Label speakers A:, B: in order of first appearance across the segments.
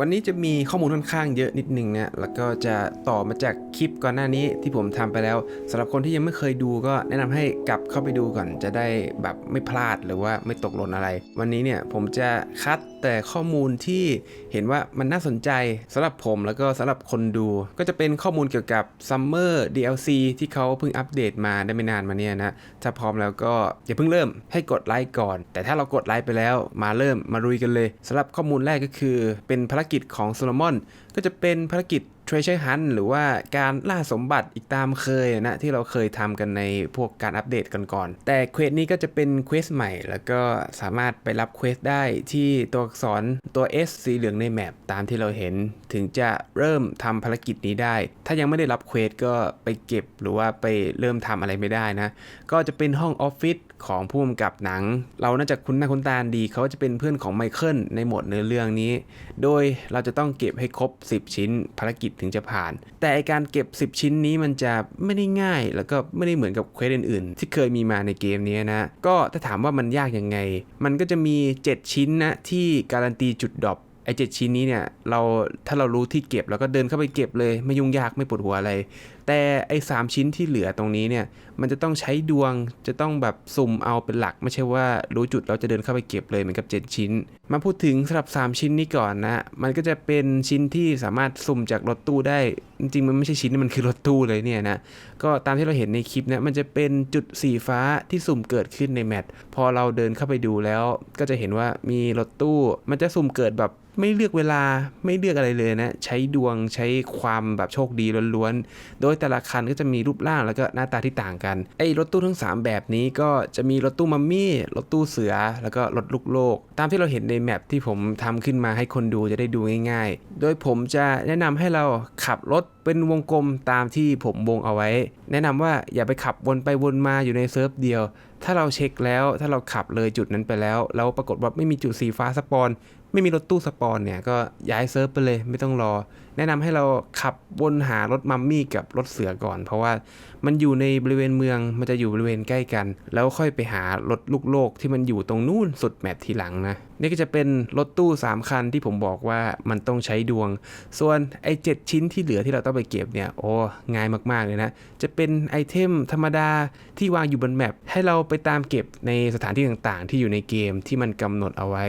A: วันนี้จะมีข้อมูลค่อนข้างเยอะนิดนึงนะ แล้วก็จะต่อมาจากคลิปก่อนหน้านี้ที่ผมทำไปแล้วสำหรับคนที่ยังไม่เคยดูก็แนะนำให้กลับเข้าไปดูก่อนจะได้แบบไม่พลาดหรือว่าไม่ตกหล่นอะไร วันนี้เนี่ยผมจะคัด แต่ข้อมูลที่เห็นว่ามันน่าสนใจสำหรับผมแล้วก็สำหรับคนดู ก็จะเป็นข้อมูลเกี่ยวกับ Summer DLC ที่เขาเพิ่งอัปเดตมาได้ไม่นานมาเนี่ยนะ ถ้าพร้อมแล้วก็อย่าเพิ่งเริ่มให้กดไลค์ก่อน แต่ถ้าเรากดไลค์ไปแล้วมาเริ่มมาลุยกันเลยสำหรับข้อมูลแรกก็คือ เป็นภารกิจของโซโลมอนก็จะเป็นภารกิจ Treasure Hunt หรือว่าการล่าสมบัติอีกตามเคยนะ ที่เราเคยทำกันในพวกการอัปเดตก่อนๆแต่เควสนี้ก็จะเป็นเควสใหม่ แล้วก็สามารถไปรับเควสได้ที่ตัวอักษรตัว S สีเหลืองในแมปตามที่เราเห็น ถึงจะเริ่มทำภารกิจนี้ได้ ถ้ายังไม่ได้รับเควสก็ไปเก็บหรือว่าไปเริ่มทำอะไรไม่ได้นะ ก็จะเป็นห้องออฟฟิศของผู้กำกับหนัง เราน่าจะคุ้นหน้าคุ้นตาดีเขาจะเป็นเพื่อนของไมเคิลในหมวดเนื้อเรื่องนี้ โดยเราจะต้องเก็บให้ครบ 10 ชิ้น ภารกิจถึงจะผ่าน แต่การเก็บ 10 ชิ้นนี้มันจะไม่ได้ง่าย แล้วก็ไม่ได้เหมือนกับเควสอื่นๆ ที่เคยมีมาในเกมนี้นะ ก็ถ้าถามว่ามันยากยังไง มันก็จะมี 7 ชิ้นนะที่การันตีจุดดรอปไอ้เจ็ดชิ้นนี้เนี่ยเราถ้าเรารู้ที่เก็บเราก็เดินเข้าไปเก็บเลย ไม่ยุ่งยากไม่ปวดหัวอะไร แต่ไอ้สามชิ้นที่เหลือตรงนี้เนี่ย มันจะต้องใช้ดวงจะต้องแบบสุ่มเอาเป็นหลัก ไม่ใช่ว่ารู้จุดเราจะเดินเข้าไปเก็บเลยเหมือนกับ 7 ชิ้น มาพูดถึงสำหรับ 3 ชิ้นนี้ก่อนนะ มันก็จะเป็นชิ้นที่สามารถสุ่มจากรถตู้ได้ จริงๆมันไม่ใช่ชิ้นมันคือรถตู้เลยเนี่ยนะ ก็ตามที่เราเห็นในคลิปนะมันจะเป็นจุดสีฟ้าที่สุ่มเกิดขึ้นในแมปพอเราเดินเข้าไปดูแล้ว ก็จะเห็นว่ามีรถตู้ มันจะสุ่มเกิดแบบไม่เลือกเวลาไม่เลือกอะไรเลยนะ ใช้ดวงใช้ความแบบโชคดีล้วนๆ โดยแต่ละคันก็จะมีรูปร่างแล้วก็หน้าตาที่ต่างกัน ไอ้รถตู้ทั้ง 3 แบบนี้ก็จะมีรถตู้มัมมี่ รถตู้เสือ แล้วก็รถลูกโลก ตามที่เราเห็นในแมปที่ผมทำขึ้นมาให้คนดูจะได้ดูง่ายๆ โดยผมจะแนะนำให้เราขับรถเป็นวงกลมตามที่ผมวงเอาไว้ แนะนำว่าอย่าไปขับวนไปวนมาอยู่ในเซิร์ฟเดียว ถ้าเราเช็คแล้วถ้าเราขับเลยจุดนั้นไปแล้ว แล้วปรากฏว่าไม่มีจุดสีฟ้าสปอนไม่มีรถตู้สปอนเนี่ยก็ย้ายเซิร์ฟไปเลยไม่ต้องรอ แนะนำให้เราขับวนหารถมัมมี่กับรถเสือก่อน เพราะว่ามันอยู่ในบริเวณเมืองมันจะอยู่บริเวณใกล้กัน แล้วค่อยไปหารถลูกโลกที่มันอยู่ตรงนู่นสุดแมปทีหลังนะ นี่ก็จะเป็นรถตู้ 3 คันที่ผมบอกว่ามันต้องใช้ดวง ส่วนไอ้เชิ้นที่เหลือที่เราต้องไปเก็บเนี่ยโอ้ง่ายมากๆเลยนะ จะเป็นไอเทมธรรมดาที่วางอยู่บนแมปให้เราไปตามเก็บในสถานที่ต่างๆ ที่อยู่ในเกมที่มันกำหนดเอาไว้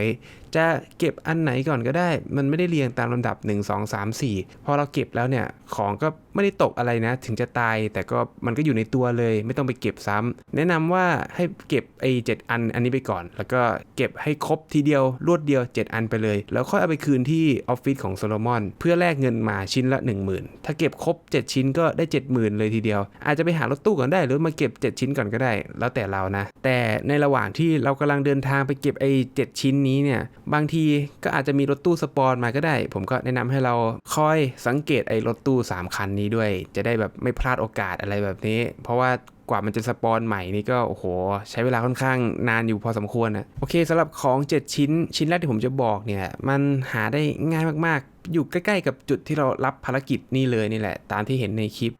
A: จะเก็บอันไหนก่อนก็ได้ มันไม่ได้เรียงตามลำดับ 1 2 3 4 พอเราเก็บแล้วเนี่ยของก็ ไม่ได้ตกอะไรนะ ถึงจะตายแต่ก็มันก็อยู่ในตัวเลย ไม่ต้องไปเก็บซ้ำแนะนำว่าให้เก็บไอ้เอันอันนี้ไปก่อน แล้วก็เก็บให้ครบทีเดียวรวดเดียว 7 อันไปเลย แล้วค่อยเอาไปคืนที่ออฟฟิศของโซโลมอน เพื่อแลกเงินมาชิ้นละ 10,000 ถ้าเก็บครบ 7 ชิ้นก็ได้ 70,000 เลยทีเดียว อาจจะไปหารถตู้ก่อนได้หรือมาเก็บ 7 ชิ้นก่อนก็ได้ แล้วแต่เรานะ แต่ในระหว่างที่เรากำลังเดินทางไปเก็บไอ้7ชิ้นนี้เนี่ยบางทีก็อาจจะมีรถตู้สปอนมาก็ได้ ผมก็แนะนำให้เราคอยสังเกตไอ้รถตู้ 3 คันนี้ด้วย จะได้แบบไม่พลาดโอกาสอะไรแบบนี้ เพราะว่ากว่ามันจะสปอนใหม่นี่ก็โอ้โห ใช้เวลาค่อนข้างนานอยู่พอสมควรนะโอเคสำหรับของ 7 ชิ้นชิ้นแรกที่ผมจะบอกเนี่ย มันหาได้ง่ายมากๆ อยู่ใกล้ๆ กับจุดที่เรารับภารกิจนี่เลยนี่แหละ ตามที่เห็นในคลิป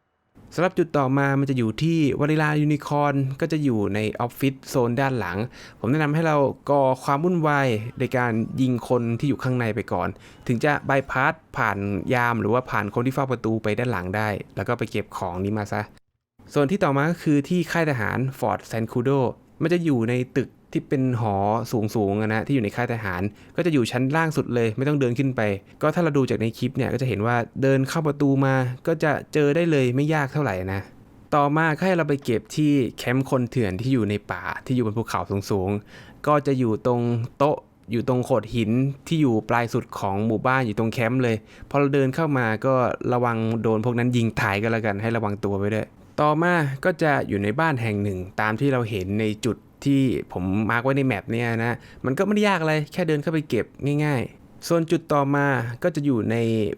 A: สำหรับจุดต่อมามันจะอยู่ที่วาริลายูนิคอนก็จะอยู่ในออฟฟิศโซนด้านหลัง ผมแนะนำให้เราก่อความวุ่นวายในการยิงคนที่อยู่ข้างในไปก่อน ถึงจะบายพาสผ่านยามหรือว่าผ่านคนที่เฝ้าประตูไปด้านหลังได้ แล้วก็ไปเก็บของนี้มาซะส่วนที่ต่อมาก็คือที่ค่ายทหารฟอร์ดแซนคูโดมันจะอยู่ในตึก ที่เป็นหอสูงๆอะนะที่อยู่ในค่ายทหาร ก็จะอยู่ชั้นล่างสุดเลยไม่ต้องเดินขึ้นไป ก็ถ้าเราดูจากในคลิปเนี่ยก็จะเห็นว่าเดินเข้าประตูมาก็จะเจอได้เลยไม่ยากเท่าไหร่นะต่อมาให้เราไปเก็บที่แคมป์คนเถื่อนที่อยู่ในป่าที่อยู่บนภูเขาสูงๆ ก็จะอยู่ตรงโต๊ะอยู่ตรงโขดหินที่อยู่ปลายสุดของหมู่บ้านอยู่ตรงแคมป์เลย พอเราเดินเข้ามาก็ระวังโดนพวกนั้นยิงถ่ายก็แล้วกันให้ระวังตัวไว้ด้วย ต่อมาก็จะอยู่ในบ้านแห่งหนึ่งตามที่เราเห็นในจุด ที่ผมมาร์กไว้ในแมปเนี่ยนะ มันก็ไม่ได้ยากอะไร แค่เดินเข้าไปเก็บง่ายๆ ส่วนจุดต่อมาก็จะอยู่ใน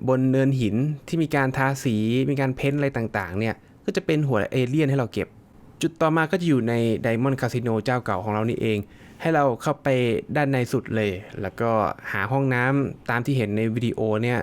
A: บนเนินหินที่มีการทาสี มีการเพ้นอะไรต่างๆ เนี่ย ก็จะเป็นหัวเอเลี่ยนให้เราเก็บ จุดต่อมาก็จะอยู่ใน Diamond Casino เจ้าเก่าของเรานี่เอง ให้เราเข้าไปด้านในสุดเลย แล้วก็หาห้องน้ำตามที่เห็นในวิดีโอเนี่ย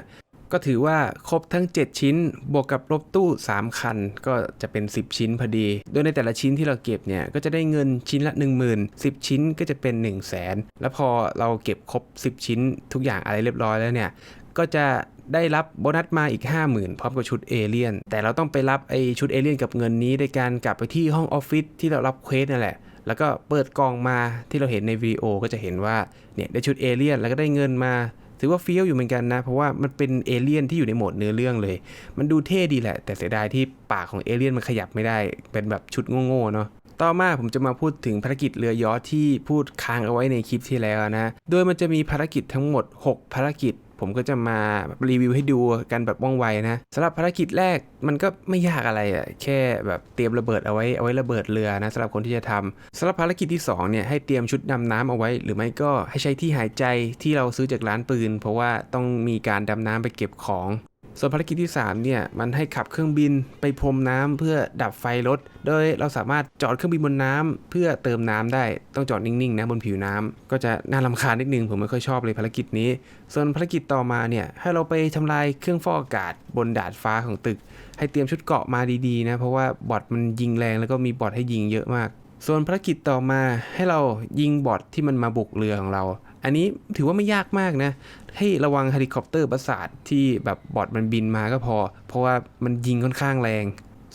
A: ก็ถือว่าครบทั้ง 7 ชิ้น บวกกับรถตู้ 3 คัน ก็จะเป็น 10 ชิ้นพอดี โดยในแต่ละชิ้นที่เราเก็บเนี่ย ก็จะได้เงินชิ้นละ 10,000 10 ชิ้นก็จะเป็น 1 0 0 0 0แสนแล้วพอเราเก็บครบ 10 ชิ้น ทุกอย่างอะไรเรียบร้อยแล้วเนี่ย ก็จะได้รับโบนัสมาอีก 50,000 พร้อมกับชุดเอเลี่ยน แต่เราต้องไปรับไอชุดเอเลี่ยนกับเงินนี้โดยการกลับไปที่ห้องออฟฟิศที่เรารับเควสนั่นแหละ แล้วก็เปิดกล่องมาที่เราเห็นในวิดีโอก็จะเห็นว่าเนี่ยได้ชุดเอเลี่ยนแล้วก็ได้เงินมา ถือว่าเฟี้ยวอยู่เหมือนกันนะ เพราะว่ามันเป็นเอเลี่ยนที่อยู่ในโหมดเนื้อเรื่องเลย มันดูเท่ดีแหละ แต่เสียดายที่ปากของเอเลี่ยนมันขยับไม่ได้ เป็นแบบชุดโง่ๆเนาะต่อมาผมจะมาพูดถึงภารกิจเรือยอทที่พูดค้างเอาไว้ในคลิปที่แล้วนะ โดยมันจะมีภารกิจทั้งหมด 6 ภารกิจ ผมก็จะมารีวิวให้ดูกันแบบว่องไวนะสำหรับภารกิจแรกมันก็ไม่ยากอะไรอะ่ะแค่แบบเตรียมระเบิดเอาไว้เอาไว้ระเบิดเรือนะสำหรับคนที่จะทำสำหรับภารกิจที่สองเนี่ยให้เตรียมชุดดำน้ำเอาไว้ หรือไม่ก็ให้ใช้ที่หายใจที่เราซื้อจากร้านปืน เพราะว่าต้องมีการดำน้ำไปเก็บของ ส่วนภารกิจที่ 3 เนี่ย มันให้ขับเครื่องบินไปพรมน้ำเพื่อดับไฟรถ โดยเราสามารถจอดเครื่องบินบนน้ำเพื่อเติมน้ำได้ ต้องจอดนิ่งๆนะบนผิวน้ำก็จะน่ารำคาญนิดนึง ผมไม่ค่อยชอบเลยภารกิจนี้ ส่วนภารกิจต่อมาเนี่ย ให้เราไปทำลายเครื่องฟอกอากาศบนดาดฟ้าของตึก ให้เตรียมชุดเกราะมาดีๆนะ เพราะว่าบอทมันยิงแรงแล้วก็มีบอทให้ยิงเยอะมาก ส่วนภารกิจต่อมาให้เรายิงบอทที่มันมาบุกเรือของเรา อันนี้ถือว่าไม่ยากมากนะ ให้ระวังเฮลิคอปเตอร์ประสาทที่แบบบอดมันบินมาก็พอ เพราะว่ามันยิงค่อนข้างแรง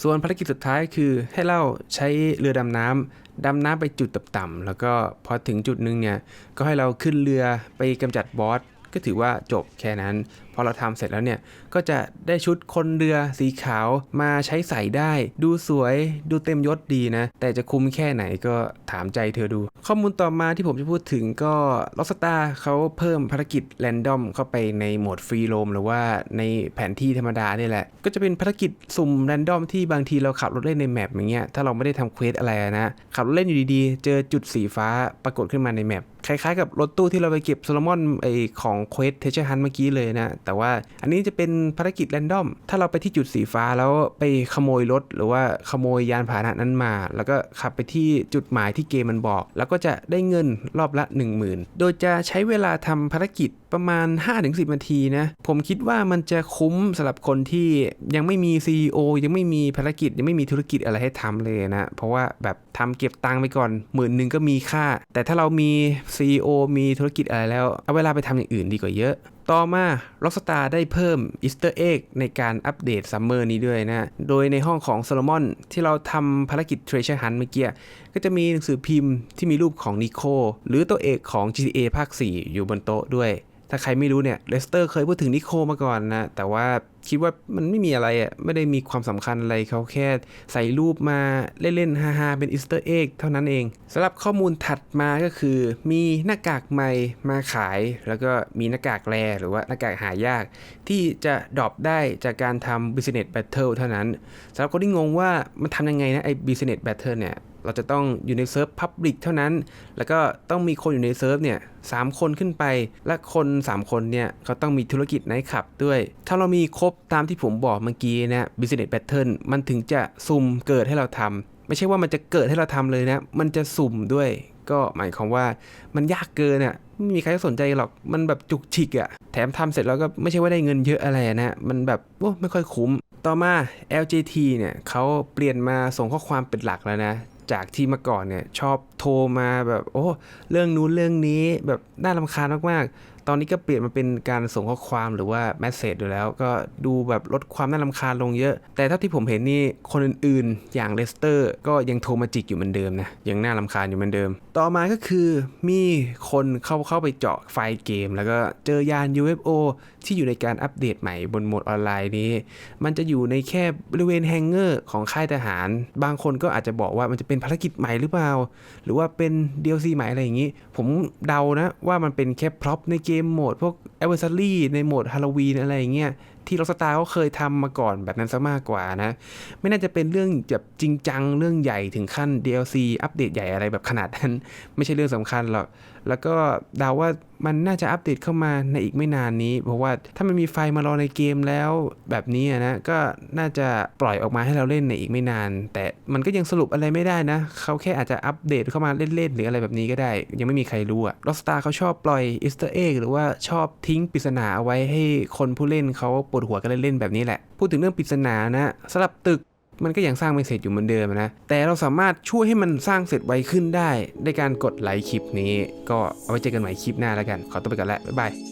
A: ส่วนภารกิจสุดท้ายคือให้เราใช้เรือดำน้ำดำน้ำไปจุดต่ำๆแล้วก็พอถึงจุดนึงเนี่ย ก็ให้เราขึ้นเรือไปกำจัดบอสก็ถือว่าจบแค่นั้นพอเราทำเสร็จแล้วเนี่ยก็จะได้ชุดคนเรือสีขาวมาใช้ใส่ได้ ดูสวยดูเต็มยศดีนะ แต่จะคุ้มแค่ไหนก็ถามใจเธอดู ข้อมูลต่อมาที่ผมจะพูดถึงก็ล็อกสตาเขาเพิ่มภารกิจแรนดอมเข้าไปในโหมดฟรีโรมหรือว่าในแผนที่ธรรมดาเนี่ยแหละ ก็จะเป็นภารกิจสุ่มแรนดอมที่บางทีเราขับรถเล่นในแมปอย่างเงี้ยถ้าเราไม่ได้ทำเควสอะไรนะ ขับรถเล่นอยู่ดีๆ เจอจุดสีฟ้าปรากฏขึ้นมาในแมปคล้ายๆกับรถตู้ที่เราไปเก็บโซโลมอนไอของเควสเทเชอร์ฮันเมื่อกี้เลยนะแต่ว่าอันนี้จะเป็นภารกิจแรนดอม ถ้าเราไปที่จุดสีฟ้าแล้วไปขโมยรถ หรือว่าขโมยยานพาหนะนั้นมา แล้วก็ขับไปที่จุดหมายที่เกมมันบอก แล้วก็จะได้เงินรอบละ 10,000 โดยจะใช้เวลาทำภารกิจ ประมาณ 5-10 นาทีนะ ผมคิดว่ามันจะคุ้มสำหรับคนที่ยังไม่มี CEO ยังไม่มีภารกิจ ยังไม่มีธุรกิจอะไรให้ทำเลยนะ เพราะว่าแบบทำเก็บตังค์ไปก่อนหมื่นหนึ่งก็มีค่า แต่ถ้าเรามี CEO มีธุรกิจอะไรแล้ว เอาเวลาไปทำอย่างอื่นดีกว่าเยอะต่อมา Rockstar ได้เพิ่ม Easter Egg ในการอัปเดตซัมเมอร์นี้ด้วยนะ โดยในห้องของโซโลมอนที่เราทำภารกิจ Treasure Hunt เมื่อกี้ ก็จะมีหนังสือพิมพ์ที่มีรูปของนิโคหรือตัวเอกของ GTA ภาค 4 อยู่บนโต๊ะด้วย ถ้าใครไม่รู้เนี่ยเลสเตอร์เคยพูดถึงนิโคมาก่อนนะ แต่ว่าคิดว่ามันไม่มีอะไรอะ ไม่ได้มีความสำคัญอะไรเขาแค่ใส่รูปมาเล่นๆฮาๆ เป็นอีสเตอร์เอ็กเท่านั้นเองสำหรับข้อมูลถัดมาก็คือ มีหน้ากากใหม่มาขาย แล้วก็มีหน้ากากแรหรือว่าหน้ากากหายาก ที่จะดรอปได้จากการทำ Business Battle เท่านั้นสำหรับคนที่งงว่ามันทำยังไงนะไอ้ Business Battle เนี่ย เราจะต้องอยู่ในเซิร์ฟพับลิกเท่านั้น แล้วก็ต้องมีคนอยู่ในเซิร์ฟเนี่ยสามคนขึ้นไป และคน 3 คนเนี่ยเขาต้องมีธุรกิจไนท์คลับด้วย ถ้าเรามีครบตามที่ผมบอกเมื่อกี้นะ Business Battle มันถึงจะสุ่มเกิดให้เราทำไม่ใช่ว่ามันจะเกิดให้เราทำเลยนะ มันจะสุ่มด้วย ก็หมายความว่ามันยากเกินอะไม่มีใครสนใจหรอก มันแบบจุกฉิกอะ แถมทำเสร็จแล้วก็ไม่ใช่ว่าได้เงินเยอะอะไรนะ มันแบบโอ้ไม่ค่อยคุ้ม ต่อมา LJT เนี่ยเขาเปลี่ยนมาส่งข้อความเป็นหลักแล้วนะ จากที่เมื่อก่อนเนี่ยชอบโทรมาแบบโอ้เรื่องนู้นเรื่องนี้แบบน่ารำคาญมากๆ ตอนนี้ก็เปลี่ยนมาเป็นการส่งข้อความหรือว่าแมสเซจอยู่แล้ว ก็ดูแบบลดความน่ารำคาญลงเยอะ แต่เท่าที่ผมเห็นนี่คนอื่นๆ อย่างเลสเตอร์ก็ยังโทรมาจิกอยู่เหมือนเดิมนะยังน่ารำคาญอยู่เหมือนเดิม ต่อมาก็คือมีคนเข้าเข้าไปเจาะไฟล์เกม แล้วก็เจอยาน UFO ที่อยู่ในการอัปเดตใหม่บนโหมดออนไลน์นี้ มันจะอยู่ในแค่บริเวณแฮงเกอร์ของค่ายทหาร บางคนก็อาจจะบอกว่ามันจะเป็นภารกิจใหม่หรือเปล่า หรือว่าเป็น DLC ใหม่อะไรอย่างนี้ ผมเดานะว่ามันเป็นแค่พร็อพในเกมโหมดพวก a อ v e r s a r y ในโหมดฮาโลวีนอะไรอย่างเงี้ย ที่ Rockstar เขาเคยทำมาก่อนแบบนั้นซะมากกว่านะ ไม่น่าจะเป็นเรื่องแบบจริงจังเรื่องใหญ่ถึงขั้น DLC อัปเดตใหญ่อะไรแบบขนาดนั้น ไม่ใช่เรื่องสำคัญหรอก แล้วก็เดาว่ามันน่าจะอัปเดตเข้ามาในอีกไม่นานนี้ เพราะว่าถ้ามันมีไฟมารอในเกมแล้วแบบนี้นะก็น่าจะปล่อยออกมาให้เราเล่นในอีกไม่นาน แต่มันก็ยังสรุปอะไรไม่ได้นะเขาแค่อาจจะอัปเดตเข้ามาเล่นๆหรืออะไรแบบนี้ก็ได้ ยังไม่มีใครรู้อะ Rockstar เขาชอบปล่อยอีสต์เอ็กหรือว่าชอบทิ้งปริศนาเอาไว้ให้คนผู้เล่นเขาปวดหัวกันเล่นๆแบบนี้แหละ พูดถึงเรื่องปริศนานะสำหรับตึกมันก็ยังสร้างไม่เสร็จอยู่เหมือนเดิมนะ แต่เราสามารถช่วยให้มันสร้างเสร็จไวขึ้นได้ด้วยการกดไลค์คลิปนี้ ก็เอาไว้เจอกันใหม่คลิปหน้าแล้วกัน ขอตัวไปก่อนแล้วบ๊ายบาย